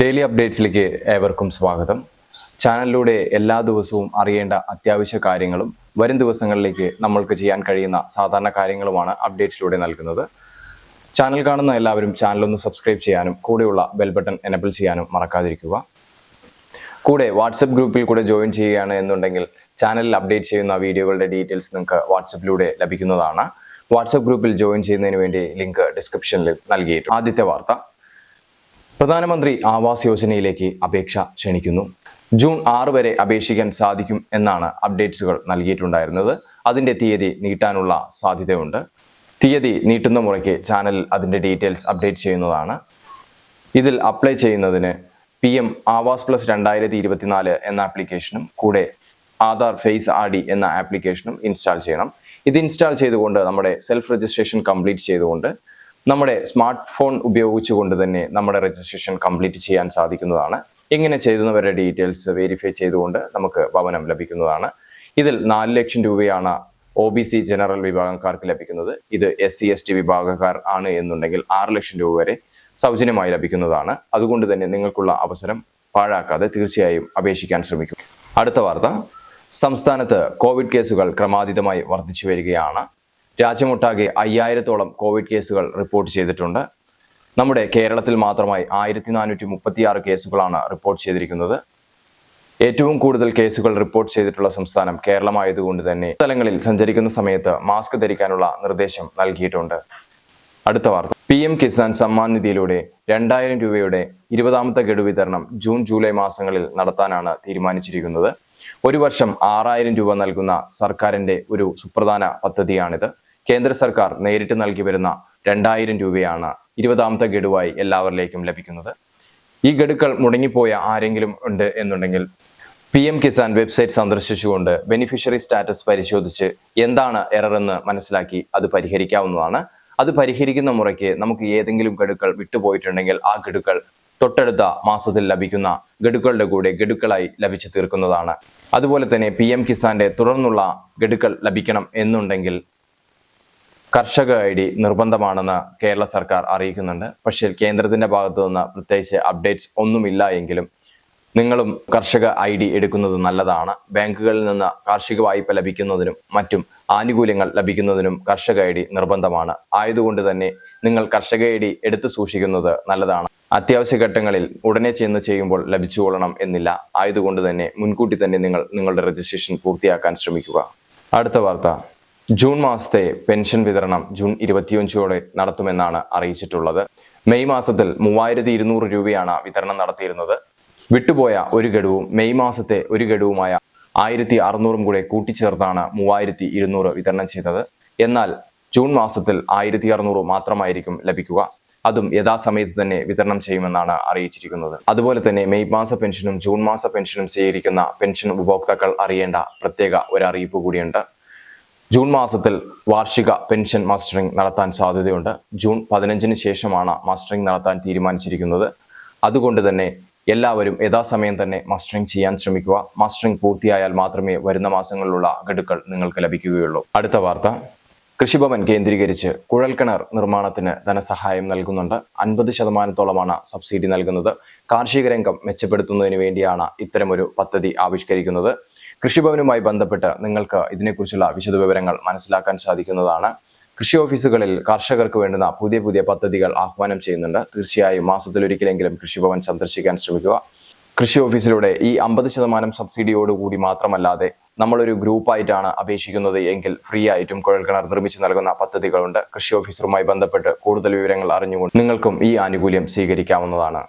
Daily അപ്ഡേറ്റ്സിലേക്ക് ഏവർക്കും സ്വാഗതം. ചാനലിലൂടെ എല്ലാ ദിവസവും അറിയേണ്ട അത്യാവശ്യ കാര്യങ്ങളും വരും ദിവസങ്ങളിലേക്ക് നമ്മൾക്ക് ചെയ്യാൻ കഴിയുന്ന സാധാരണ കാര്യങ്ങളുമാണ് അപ്ഡേറ്റ്സിലൂടെ നൽകുന്നത്. ചാനൽ കാണുന്ന എല്ലാവരും ചാനൽ ഒന്ന് സബ്സ്ക്രൈബ് ചെയ്യാനും കൂടെയുള്ള ബെൽ ബട്ടൺ എനബിൾ ചെയ്യാനും മറക്കാതിരിക്കുക. കൂടെ വാട്സപ്പ് ഗ്രൂപ്പിൽ കൂടെ ജോയിൻ ചെയ്യുകയാണ് എന്നുണ്ടെങ്കിൽ ചാനലിൽ അപ്ഡേറ്റ് ചെയ്യുന്ന വീഡിയോകളുടെ ഡീറ്റെയിൽസ് നിങ്ങൾക്ക് വാട്സപ്പിലൂടെ ലഭിക്കുന്നതാണ്. വാട്സപ്പ് ഗ്രൂപ്പിൽ ജോയിൻ ചെയ്യുന്നതിന് വേണ്ടി ലിങ്ക് ഡിസ്ക്രിപ്ഷനിൽ നൽകിയിട്ടുണ്ട്. ആദ്യത്തെ വാർത്ത. പ്രധാനമന്ത്രി ആവാസ് യോജനയിലേക്ക് അപേക്ഷ ക്ഷണിക്കുന്നു. ജൂൺ ആറ് വരെ അപേക്ഷിക്കാൻ സാധിക്കും എന്നാണ് അപ്ഡേറ്റ്സുകൾ നൽകിയിട്ടുണ്ടായിരുന്നത്. അതിന്റെ തീയതി നീട്ടാനുള്ള സാധ്യതയുണ്ട്. തീയതി നീട്ടുന്ന മുറയ്ക്ക് ചാനൽ അതിന്റെ ഡീറ്റെയിൽസ് അപ്ഡേറ്റ് ചെയ്യുന്നതാണ്. ഇതിൽ അപ്ലൈ ചെയ്യുന്നതിന് പി എം ആവാസ് പ്ലസ് രണ്ടായിരത്തി ഇരുപത്തിനാല് എന്ന ആപ്ലിക്കേഷനും കൂടെ ആധാർ ഫേസ് ആർ ഡി എന്ന ആപ്ലിക്കേഷനും ഇൻസ്റ്റാൾ ചെയ്യണം. ഇത് ഇൻസ്റ്റാൾ ചെയ്തുകൊണ്ട് നമ്മുടെ സെൽഫ് രജിസ്ട്രേഷൻ കംപ്ലീറ്റ് ചെയ്തുകൊണ്ട് നമ്മുടെ സ്മാർട്ട് ഫോൺ ഉപയോഗിച്ചുകൊണ്ട് തന്നെ നമ്മുടെ രജിസ്ട്രേഷൻ കംപ്ലീറ്റ് ചെയ്യാൻ സാധിക്കുന്നതാണ്. എങ്ങനെ ചെയ്യുന്നവരുടെ ഡീറ്റെയിൽസ് വെരിഫൈ ചെയ്തുകൊണ്ട് നമുക്ക് ഭവനം ലഭിക്കുന്നതാണ്. ഇതിൽ നാല് ലക്ഷം രൂപയാണ് ഒ ബി സി ജനറൽ വിഭാഗക്കാർക്ക് ലഭിക്കുന്നത്. ഇത് എസ് സി എസ് ടി വിഭാഗക്കാർ ആണ് എന്നുണ്ടെങ്കിൽ ആറ് ലക്ഷം രൂപ വരെ സൗജന്യമായി ലഭിക്കുന്നതാണ്. അതുകൊണ്ട് തന്നെ നിങ്ങൾക്കുള്ള അവസരം പാഴാക്കാതെ തീർച്ചയായും അപേക്ഷിക്കാൻ ശ്രമിക്കും. അടുത്ത വാർത്ത. സംസ്ഥാനത്ത് കോവിഡ് കേസുകൾ ക്രമാതീതമായി വർദ്ധിച്ചു വരികയാണ്. രാജ്യമൊട്ടാകെ അയ്യായിരത്തോളം കോവിഡ് കേസുകൾ റിപ്പോർട്ട് ചെയ്തിട്ടുണ്ട്. നമ്മുടെ കേരളത്തിൽ മാത്രമായി ആയിരത്തി നാനൂറ്റി മുപ്പത്തിയാറ് കേസുകളാണ് റിപ്പോർട്ട് ചെയ്തിരിക്കുന്നത്. ഏറ്റവും കൂടുതൽ കേസുകൾ റിപ്പോർട്ട് ചെയ്തിട്ടുള്ള സംസ്ഥാനം കേരളമായതുകൊണ്ട് തന്നെ സ്ഥലങ്ങളിൽ സഞ്ചരിക്കുന്ന സമയത്ത് മാസ്ക് ധരിക്കാനുള്ള നിർദ്ദേശം നൽകിയിട്ടുണ്ട്. അടുത്ത വാർത്ത. പി എം കിസാൻ സമ്മാൻ നിധിയിലൂടെ രണ്ടായിരം രൂപയുടെ ഇരുപതാമത്തെ ഗഡു വിതരണം ജൂൺ ജൂലൈ മാസങ്ങളിൽ നടത്താനാണ് തീരുമാനിച്ചിരിക്കുന്നത്. ഒരു വർഷം ആറായിരം രൂപ നൽകുന്ന സർക്കാരിന്റെ ഒരു സുപ്രധാന പദ്ധതിയാണിത്. കേന്ദ്ര സർക്കാർ നേരിട്ട് നൽകി വരുന്ന രണ്ടായിരം രൂപയാണ് ഇരുപതാമത്തെ ഗഡുവായി എല്ലാവരിലേക്കും ലഭിക്കുന്നത്. ഈ ഗഡുക്കൾ മുടങ്ങിപ്പോയ ആരെങ്കിലും ഉണ്ട് എന്നുണ്ടെങ്കിൽ പി എം കിസാൻ വെബ്സൈറ്റ് സന്ദർശിച്ചുകൊണ്ട് ബെനിഫിഷ്യറി സ്റ്റാറ്റസ് പരിശോധിച്ച് എന്താണ് എറർ എന്ന് മനസ്സിലാക്കി അത് പരിഹരിക്കാവുന്നതാണ്. അത് പരിഹരിക്കുന്ന മുറയ്ക്ക് നമുക്ക് ഏതെങ്കിലും ഗഡുക്കൾ വിട്ടുപോയിട്ടുണ്ടെങ്കിൽ ആ ഗഡുക്കൾ തൊട്ടടുത്ത മാസത്തിൽ ലഭിക്കുന്ന ഗഡുക്കളുടെ കൂടെ ഗഡുക്കളായി ലഭിച്ചു തീർക്കുന്നതാണ്. അതുപോലെ തന്നെ പി എം കിസാന്റെ തുടർന്നുള്ള ഗഡുക്കൾ ലഭിക്കണം എന്നുണ്ടെങ്കിൽ കർഷക ഐ ഡി നിർബന്ധമാണെന്ന് കേരള സർക്കാർ അറിയിക്കുന്നുണ്ട്. പക്ഷേ കേന്ദ്രത്തിന്റെ ഭാഗത്തു നിന്ന് പ്രത്യേകിച്ച് അപ്ഡേറ്റ്സ് ഒന്നുമില്ല എങ്കിലും നിങ്ങളും കർഷക ഐ ഡി എടുക്കുന്നത് നല്ലതാണ്. ബാങ്കുകളിൽ നിന്ന് കാർഷിക വായ്പ ലഭിക്കുന്നതിനും മറ്റും ആനുകൂല്യങ്ങൾ ലഭിക്കുന്നതിനും കർഷക ഐ ഡി നിർബന്ധമാണ്. ആയതുകൊണ്ട് തന്നെ നിങ്ങൾ കർഷക ഐ ഡി എടുത്തു സൂക്ഷിക്കുന്നത് നല്ലതാണ്. അത്യാവശ്യ ഘട്ടങ്ങളിൽ ഉടനെ ചെന്ന് ചെയ്യുമ്പോൾ ലഭിച്ചുകൊള്ളണം എന്നില്ല. ആയതുകൊണ്ട് തന്നെ മുൻകൂട്ടി തന്നെ നിങ്ങൾ നിങ്ങളുടെ രജിസ്ട്രേഷൻ പൂർത്തിയാക്കാൻ ശ്രമിക്കുക. അടുത്ത വാർത്ത. ജൂൺ മാസത്തെ പെൻഷൻ വിതരണം ജൂൺ ഇരുപത്തിയഞ്ചോടെ നടത്തുമെന്നാണ് അറിയിച്ചിട്ടുള്ളത്. മെയ് മാസത്തിൽ മൂവായിരത്തി ഇരുന്നൂറ് രൂപയാണ് വിതരണം നടത്തിയിരുന്നത്. വിട്ടുപോയ ഒരു ഗഡുവും മെയ് മാസത്തെ ഒരു ഗഡുവുമായ ആയിരത്തി അറുന്നൂറും കൂടെ കൂട്ടിച്ചേർത്താണ് മൂവായിരത്തി ഇരുന്നൂറ് വിതരണം ചെയ്തത്. എന്നാൽ ജൂൺ മാസത്തിൽ ആയിരത്തി അറുന്നൂറ് മാത്രമായിരിക്കും ലഭിക്കുക. അതും യഥാസമയത്ത് തന്നെ വിതരണം ചെയ്യുമെന്നാണ് അറിയിച്ചിരിക്കുന്നത്. അതുപോലെ തന്നെ മെയ് മാസ പെൻഷനും ജൂൺ മാസ പെൻഷനും സ്വീകരിക്കുന്ന പെൻഷൻ ഉപഭോക്താക്കൾ അറിയേണ്ട പ്രത്യേക ഒരു അറിയിപ്പ് കൂടിയുണ്ട്. ജൂൺ മാസത്തിൽ വാർഷിക പെൻഷൻ മാസ്റ്ററിംഗ് നടത്താൻ സാധ്യതയുണ്ട്. ജൂൺ പതിനഞ്ചിന് ശേഷമാണ് മാസ്റ്ററിംഗ് നടത്താൻ തീരുമാനിച്ചിരിക്കുന്നത്. അതുകൊണ്ട് തന്നെ എല്ലാവരും യഥാസമയം തന്നെ മാസ്റ്ററിംഗ് ചെയ്യാൻ ശ്രമിക്കുക. മാസ്റ്ററിംഗ് പൂർത്തിയായാൽ മാത്രമേ വരുന്ന മാസങ്ങളിലുള്ള ഗഡുക്കൾ നിങ്ങൾക്ക് ലഭിക്കുകയുള്ളൂ. അടുത്ത വാർത്ത. കൃഷിഭവൻ കേന്ദ്രീകരിച്ച് കുഴൽക്കിണർ നിർമ്മാണത്തിന് ധനസഹായം നൽകുന്നുണ്ട്. അൻപത് ശതമാനത്തോളമാണ് സബ്സിഡി നൽകുന്നത്. കാർഷിക രംഗം മെച്ചപ്പെടുത്തുന്നതിന് വേണ്ടിയാണ് ഇത്തരമൊരു പദ്ധതി ആവിഷ്കരിക്കുന്നത്. കൃഷിഭവനുമായി ബന്ധപ്പെട്ട് നിങ്ങൾക്ക് ഇതിനെക്കുറിച്ചുള്ള വിശദ വിവരങ്ങൾ മനസ്സിലാക്കാൻ സാധിക്കുന്നതാണ്. കൃഷി ഓഫീസുകളിൽ കർഷകർക്ക് വേണ്ടുന്ന പുതിയ പുതിയ പദ്ധതികൾ ആഹ്വാനം ചെയ്യുന്നുണ്ട്. തീർച്ചയായും മാസത്തിലൊരിക്കലെങ്കിലും കൃഷിഭവൻ സന്ദർശിക്കാൻ ശ്രമിക്കുക. കൃഷി ഓഫീസിലൂടെ ഈ അമ്പത് ശതമാനം സബ്സിഡിയോടുകൂടി മാത്രമല്ലാതെ നമ്മളൊരു ഗ്രൂപ്പായിട്ടാണ് അപേക്ഷിക്കുന്നത്. എങ്കിൽ ഫ്രീ ആയിട്ടും കുഴൽ കിണർ നിർമ്മിച്ചു നൽകുന്ന പദ്ധതികളുണ്ട്. കൃഷി ഓഫീസറുമായി ബന്ധപ്പെട്ട് കൂടുതൽ വിവരങ്ങൾ അറിഞ്ഞുകൊണ്ട് നിങ്ങൾക്കും ഈ ആനുകൂല്യം സ്വീകരിക്കാവുന്നതാണ്.